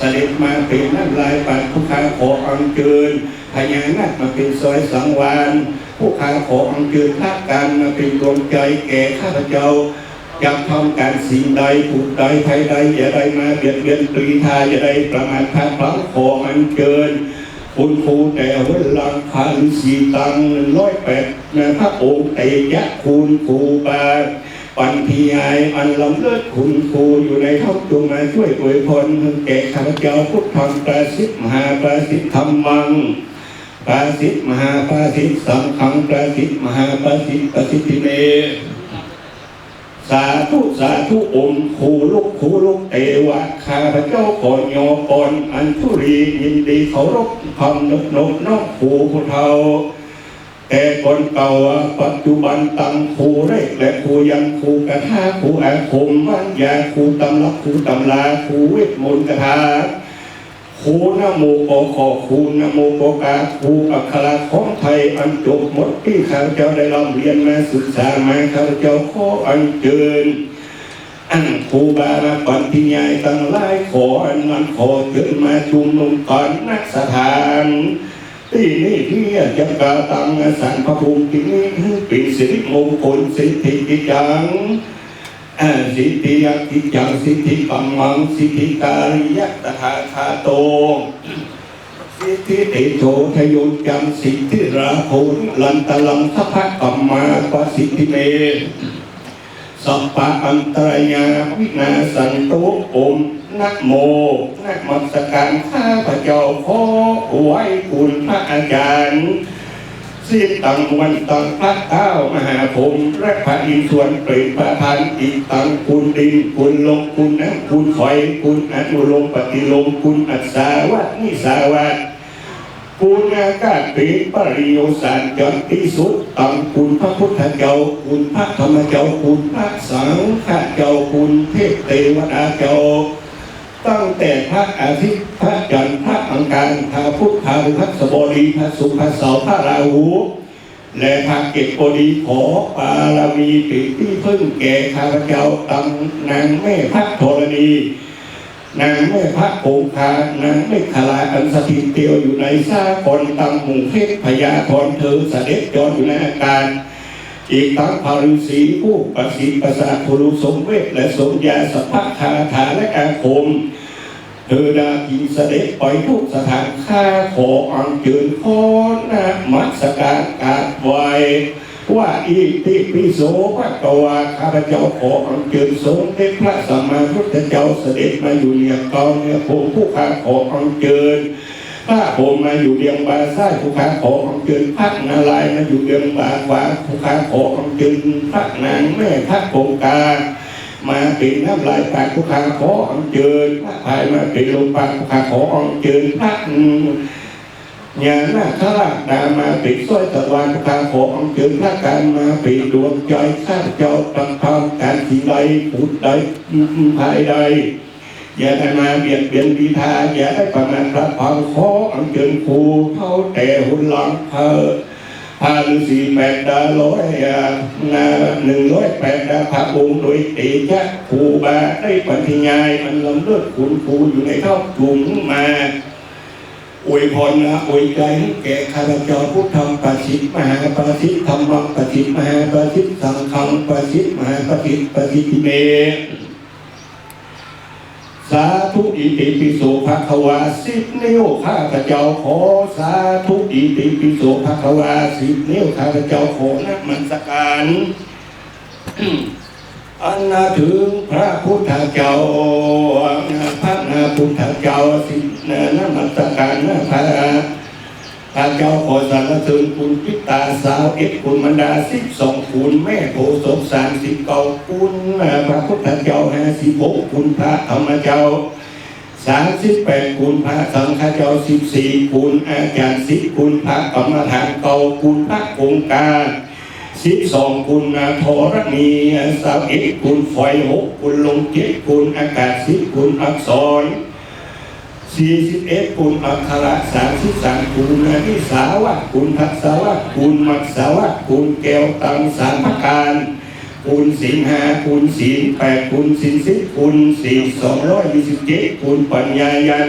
สด็จมาเป็นน้ำลายปัดผู้ค้าขออังเจิญพญานาคมาเป็นซอยสังวานผู้ค้าขออังเจิญภาคการมาเป็นดวงใจแก่ข้าพเจ้าจำทำการสิ่งใดผูกใดภัยใดอย่าได้มาเบียดเบียนตรีทาอย่าได้ประมาทพลาพลังขออังเจิญคุณครูแต่เวลาคันสีตังร้อยแปดนะพระองค์เตยะคุณครูบา ปันทีไออันลำเลิศคุณครูอยู่ในท้องจงมาช่วยอวยพรแก่ข้าพเจ้าพุทธธรรมประสิทธิ์มหาประสิทธิ์ธรรมังประสิทธิ์มหาประสิทธิ์สังฆังประสิทธิ์มหาประสิทธิ์ประสิทธิเมสาธุสาธุองค์ครูลูกครูลูกเอวะข้าพเจ้าขอนยอกรอันธุรียินดีเคารพคำนกนกน้องครูผู้เฒ่า แต่คนเก่าปัจจุบันตังครูเรกและครูยังครูกระทาครูอาคมวันยาครูตำรับครูตำลาครูเวทมนต์กระทาครูนโมโกขอครูนโมโกกาครูอักขระของไทยอันจบหมดที่ข้าเจ้าได้ร่ำเรียนมาศึกษามาข้าเจ้าขออันเชิญอันครูบาปัญญาตั้งหลายขออันนั้นขอเชิญมาชุมนุมก่อนนักสถาน ที่นี่ที่จะกาตังสังพระภูมิที่นี่เป็นสิริมงคลสิทธิกิจังสิทธิยักกิจจังสิทธิปังมังสิทธิการิยะตถาคาโตสิทธิเตโชทยุจังสิทธิราโคนลันตลังทัพพะกัมมาปสิทธิเมสัพพะอันตรายาวินาสันตุอม นะโมนะมัสการข้าพเจ้าขอไหว้คุณพระอาจารย์สิตังวันตังพระเท้ามหาพรหมและพระอินทร์ส่วนเปรตประธานอีตังคุณดินคุณลมคุณน้ำคุณไฟคุณอนุลมปฏิลมคุณอัศวัตนิสาวัตคุณอากาศเป็นปริโยสารจนที่สุดตังคุณพระพุทธเจ้าคุณพระธรรมเจ้าคุณพระสังฆเจ้าคุณเทพเทวดาเจ้า ตั้งแต่พระอาทิตย์พระจันทร์พระอังคารพระพุทธพระฤหัสบดีพระศุกร์พระเสาร์พระราหู และพระเกตบดีขอปารมีปิที่พึ่งแก่ข้าพเจ้าตังนางแม่พระธรณีนางแม่พระโอคานางไม่ขลาอันสถิตเตียวอยู่ในซากรตังหมู่เพชรพญาธรเธอเสด็จจรอยู่ในอากาศ อีกทั้งพารุษีผู้ประสิทธิ์ประสาทภูรุสมเวทและสมยาสัพพคาถาและอาคมเธอดากินเสด็จไปทุกสถานข้าขออังเจิญขอนามัสการกาบไหวว่าอีติปิโสพระกวาข้าพเจ้าขออังเจิญสมเด็จพระสัมมาพุทธเจ้าเสด็จมาอยู่เรียงกองเนี่ยผมผู้ข้าขออังเจิญ พระผมมาอยู่เรียงบาซ้ายผู้ขาขออังจิญพระนาลายณ์มาอยู่เรียงบาขวาผู้ขาขออังจิญพระนางแม่พระโกงกามาเป็นน้ำลายปากผู้ขาขออังจิญพระพายมาเป็นลมปากผู้ขาขออังจิญพระญาณาคราชดามาปิดสร้อยตะวันผู้ขาขออังจิญพระการมาปิดดวงใจข้าเจ้าตังทำการสิ่งใดผุดใดภายใด อย่าได้มาเบียดเบียนดีทาอย่าได้ประมาทพระพังขออังเจิญครูเท่าแต่หุ่นหลังเธอพาฤาษีแปดดาร้อยอ่านาหนึ่งร้อยแปดดาพระองค์โดยเตชะครูบาได้ปฏิญาณมันลำเลิศคุณครูอยู่ในครอบถุงมาอวยพรนะอวยใจให้แก่ข้าพเจ้าพุทธธรรมประสิทธิมหาประสิทธิธรรมประสิทธิมหาประสิทธิสังฆังประสิทธิมหาประสิทธิประสิทธิเม สาธุอิติปิโสภะคะวาสิบนิ้วข้าพเจ้าขอสาธุอิติปิโสภะคะวาสิบนิ้วข้าพเจ้าขอนักมันสการอันนาถึงพระพุทธเจ้าพระนาพุทธเจ้าสินานัมันสการนะพระ พระเจ้าขอสรรเสริญคุณพิตาสาวเอ็ดคุณมันดาสิบสองคุณแม่โพสมสารสิบเก้าคุณพระพุทธเจ้าห้าสิบหกคุณพระธรรมเจ้าสามสิบแปดคุณพระสังฆเจ้าสิบสี่คุณอาจารย์สิบคุณพระกรรมฐานเก่าคุณพระองค์การสิบสองคุณนาธรณีสาวเอกคุณไฟหกคุณลมเจ็ดคุณอากาศสิบคุณอักษร สี่สิบเอ็ดคุณอัคระสามสิบสามคุณนาทิสาวัตคุณทักษาวัตคุณมักษาวัตคุณแก้วตังสามประการคูณศีลห้าคูณศีลแปดคูณศีลสิบคูณศีลสองร้อยยี่สิบเจ็ดคูณปัญญายัน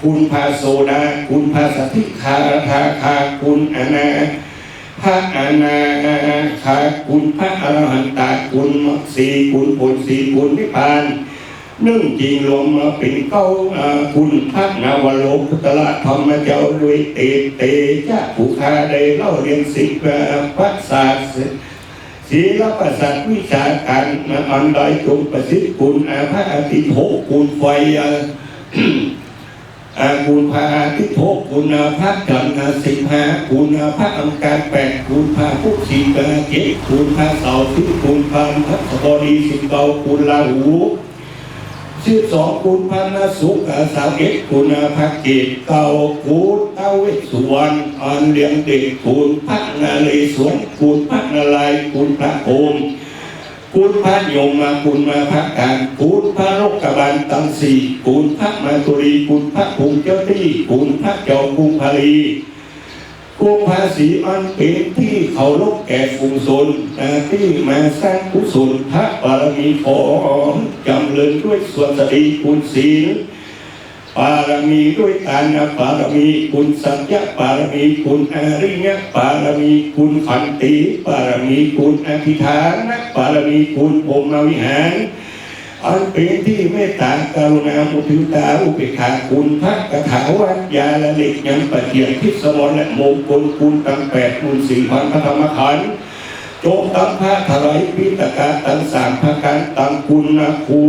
คูณภาโซดาคูณภาสติคาทาคาคูณอนาพระอนาคาคุณพระอรหันตาคุณสีคุณผลสี่คุณนิพพาน นึ่งจริงมาเป็นเก้าอาคุณพระนาวโลกตละธรรมเจ้าด้วยเตเตจะผู้คาได้เล่าเรียนสิบพระศาสตร์ศีลประสัตวิชาการอันใดจงประสิทธิ์คุณอาพระอาทิตย์โหคุณไฟอาคุณพาทิโภคคุณพระจันทร์สิงหาคุณพระอังการแปดคุณพาพุทธีกาเกตคุณพาเสาร์ที่คุณพาพระสบดีสิงเกาคุณลาหู สิบสองคุณพานาสุกาสาวเอ็ดคุณพระเตเกาคุณเต้าวสสุวรรณอันเลียงเด็กคุณพระนาเลสวนคุณพระนาลายคุณพระโอมคุณพระยมมาคุณมาพระการคุณพระโรกบาลตังสีคุณพระมาตุรีคุณพระภูมิเจ้าที่คุณพระจอมกรุงพา ลีคุณภาษีอันเป็นที่เขาลบแก่ฝูงชนนะที่มาสร้างกุศลพระบารมีของจำเริญด้วยส่วนสติคุณศีลปารมีด้วยทานปารมีคุณสัจจะปารมีคุณอริยปารมีคุณขันติปารมีคุณอธิฐานปารมีคุณพรหมวิหาร อันเป็นที่เมตตากรุณามุทิตาอุเบกขาคุณพระกถาวัญญาละเล็กยังปะเทียนทิศมรและมงคลคุณตั้งแปดคุณสี่พันพระธรรมขันธ์โจมตั้งพระถลายพิตกาตังสามพระการตังคุณนะครู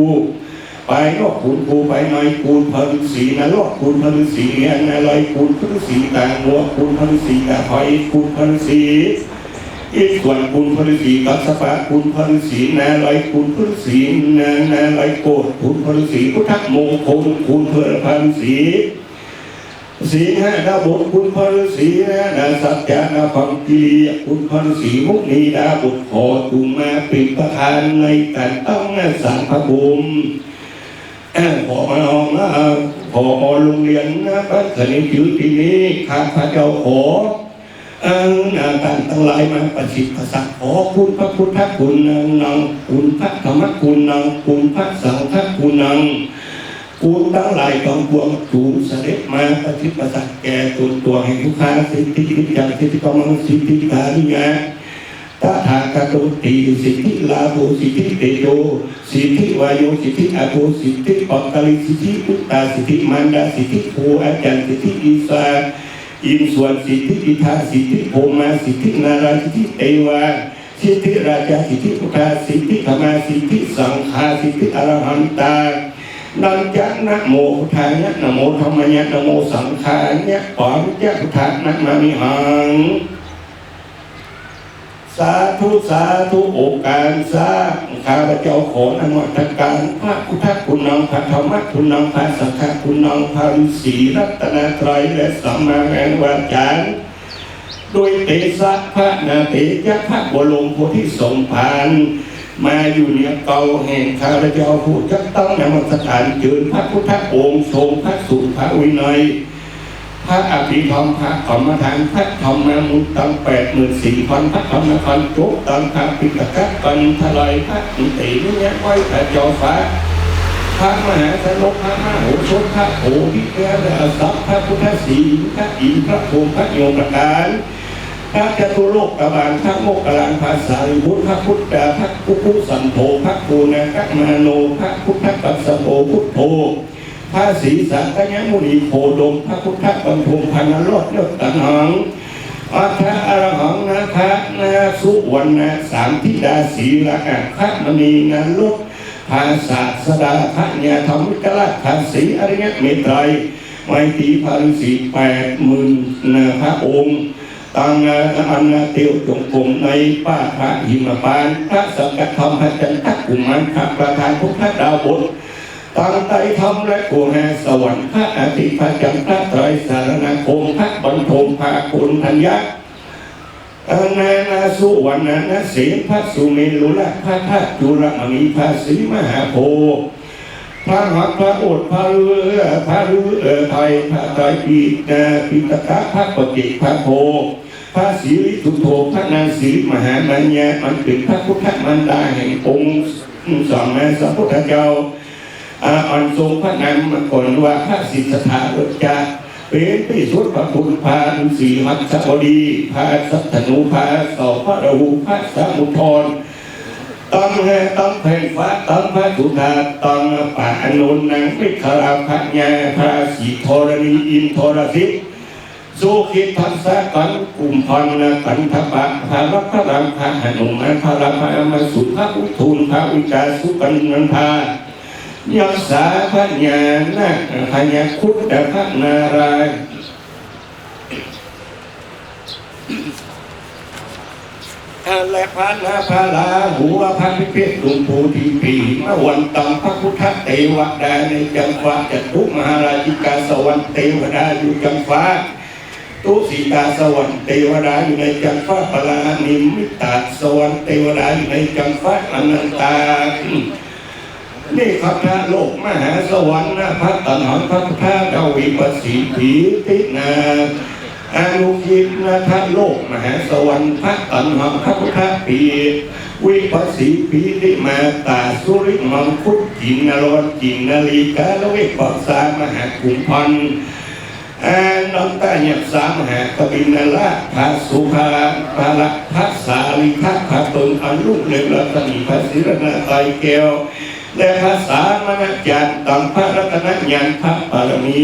ไปนอกคุณคูไปในคุณพฤษีนรกคุณพฤษีอันอะไรคุณพฤษีต่างหัวคุณพฤษีกาไฟคุณพฤษี อีกส่วนคุณพฤษีกัสปะคุณพฤษีนาไรคุณพฤษีนานาไรโกดคุณพฤษีพุทธมงคลคุณเพลพันษีสีหาดาบุตรคุณพระฤาษีนะดาสัจจานาพังกีคุณพระฤาษีมุนีดาบุตรขอจุมาป็นประธานในการตั้งสารพระภูมิแอบขอมาลองนะขอโรงเรียนนะบ้านเกิดในชื่ที่นี้ข้าพระเจ้าขอ อังนาการทั้งหลายมาประสิทธิ์ประสักขอคุณพระพุทธคุณนังนังคุณพระธรรมคุณนังคุณพระสังฆคุณนังกูทั้งหลายกองพวงจูงเสด็จมาประทิประสักแก่ตัวตัวแห่งทุกขาสิทธิวิจารสิทธิกำลังสิทธิกาลิยาตถาคตติสิทธิลาโภสิทธิเตโยสิทธิวายโยสิทธิอาโภสิทธิปักกลิสิทธิอุตตาสิทธิมันดาสิทธิภูอาจารย์สิทธิอีสา อินส่วนสิทธิอิทาสิทธิโภมาสิทธินาราสิทธิเตวาสิทธิราชาสิทธิพุทธาสิทธิธรรมาสิทธิสังฆาสิทธิอรหันตานันจะนะโมพุทธายะนะโมธรรมยะนะโมสังฆายะปอมจะพุทธานะมามิหัง สาธุสาธุโอกาสสาข้าพเจ้าขอนมัสการพระพุทธคุณนังพระธรรมคุณนังพระสังฆคุณนังพระฤาษีรัตนตรัยและสัมมาแห่งวาจารย์โดยเตสะพระนาเตยะพระบรมโพธิสมภารมาอยู่เนี่ยเก่าแห่งข้าพเจ้าผู้จักต้องนมัสการเจิญพระพุทธองค์ทรงพระสุพระวินัย พระอภิธรรมพระธรรมทานพระธรรมมุตตังแปดหมื่นสี่พันพระธรรมคันโจกตังพระปิฎกปันทลายพระอินตินิยไว้พระจอฟ้าพระมหาสนุพระมหาโหชนพระโอภิเกรสัพพระพุทธศีพระอินทร์พระโพมพระโยมประการพระจตุโลกกบาลพระโมกขลานพระสารีบุตรพระพุทธาพระกุกุสันโธพระปูนาคมาโนพระพุทธปัสสโภพุทโธ พระศรีสังฆยมุนีโพดมพระพุทธบรรทมพันรอดยศตันหังอัฏฐอรหังนาคะนาสุวรรณสามธิดาศีละอัคคมณีงานลดภาษาสดาพระญาธรรมิกราชภาษีอริยเมตไตรไมตรีพันสีแปดหมื่นพระองค์ตังอันนาเตียวจงกรมในป้าพระหิมปานพระสังฆธรรมพระจันทกุมารพระประธานพุทธดาวบท ตังไตรธรรมและกุแหสวรรค์พระอาทิตย์พระจันทร์พระไตรสารณคมพระบรรทมพระคุณธัญญาอานานาสุวรรณนาเสนพระสุเมรุละพระธาตุจุลมณีพระศรีมหาโพธิ์พระหักพระโอดพระเรือพระเรือไทยพระไตรปีนาปิตกะพระปฏิพระโพพระศรีริสุโธพระนางศรีมหามัญญามันเป็นพระพุทธมันดาแห่งองค์สองแม่สัพพุทธเจ้า อ่อนทรงพระนามมาก่อนว่าพระสิทธาดุจาเป็นที่สุดพระคุณพานุสีมัตสบดีพาสัตนุพาสอพระราหูพระสมุทรต้งแห่ต้งแผ่นฟ้าต้งพระสุธาต้งป่าอนุนังวิคราพระญาพระสีธรณีอินทรสิทธิ์สุขิทัสสะกันกลุ่มพันนะกันทปะพระรักพระรังพระหนุมานพระรังพระมาสุภาอุทุนพระวิจาสุกันนันทา ยัสสาพระญาณะพญาคุตพระนารายณ์และพระนาพระลาหัวพระพิพิธลุงภูทีปีมวันตังพระพุทธเทวดาในจังฟ้าจัตุมหาราชิกาสวรรค์เทวดาอยู่จังฟ้าตุสีกาสวรรค์เทวดาอยู่ในจังฟ้าปลานิมิตาสวรรค์เทวดาอยู่ในจังฟ้าอนันตา นี่ครับพระโลกมหาสวรรค์นะพระตนหอนพระพุทธเจ้าวิปัสสีผีตินาอานุกินนะพระโลกมหาสวรรค์พระตนหอนพระพุทธปีวิปัสสีผีติมาตาสุริมังคุดจินนรนจินนาลีกาลวิปัสสามหากุมพันอาน้องตาหยับสามหากบินละพระสุภาพระละพระสาลิทัพระตนอนุเลือรัตนีพระศิรนาไตแก้ว และภาษามนจันตังพระรัตนญาณพระปารมี